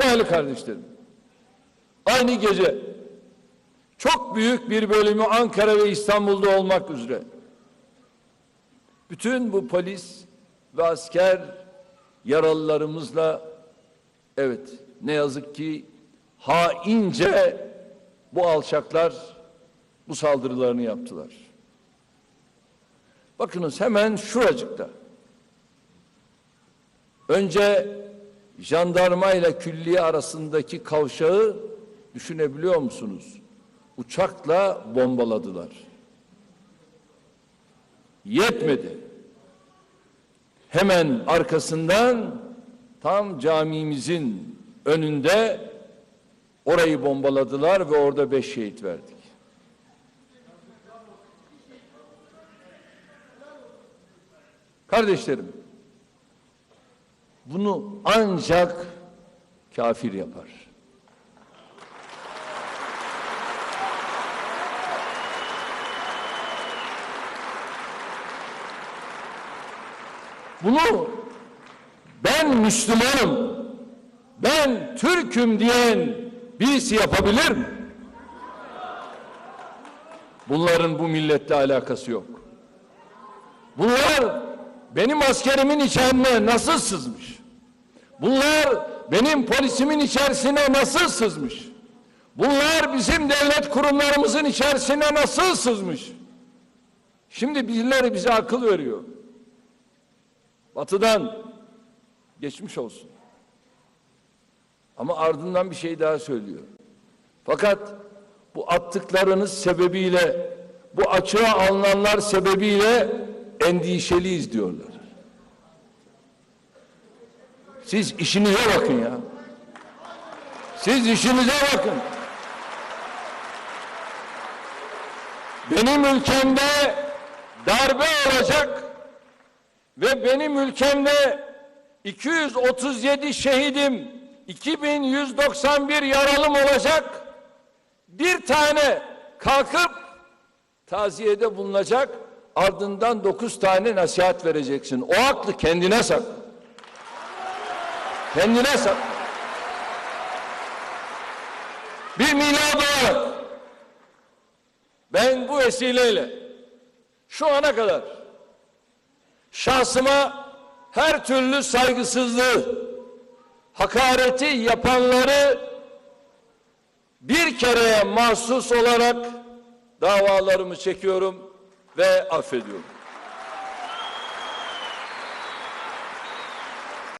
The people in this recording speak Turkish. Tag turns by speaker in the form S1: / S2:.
S1: Değerli kardeşlerim, aynı gece çok büyük bir bölümü Ankara ve İstanbul'da olmak üzere bütün bu polis ve asker yaralılarımızla evet ne yazık ki haince bu alçaklar bu saldırılarını yaptılar. Bakınız hemen şuracıkta. Önce jandarma ile külliye arasındaki kavşağı düşünebiliyor musunuz? Uçakla bombaladılar. Yetmedi. Hemen arkasından tam camimizin önünde orayı bombaladılar ve orada beş şehit verdik. Kardeşlerim, bunu ancak kafir yapar. Bunu ben Müslümanım, ben Türk'üm diyen birisi yapabilir mi? Bunların bu milletle alakası yok. Bunlar benim askerimin içerisine nasıl sızmış? Bunlar benim polisimin içerisine nasıl sızmış? Bunlar bizim devlet kurumlarımızın içerisine nasıl sızmış? Şimdi birileri bize akıl veriyor. Batıdan geçmiş olsun. Ama ardından bir şey daha söylüyor. Fakat bu attıklarınız sebebiyle, bu açığa alınanlar sebebiyle endişeliyiz diyorlar. Siz işinize bakın ya. Siz işinize bakın. Benim ülkemde darbe olacak ve benim ülkemde 237 şehidim, 2191 yaralım olacak. Bir tane kalkıp taziyede bulunacak, ardından dokuz tane nasihat vereceksin. O aklı kendine sak. Kendine sak. Bir milad olarak ben bu vesileyle şu ana kadar şahsıma her türlü saygısızlığı, hakareti yapanları bir kereye mahsus olarak davalarımı çekiyorum ve affediyorum.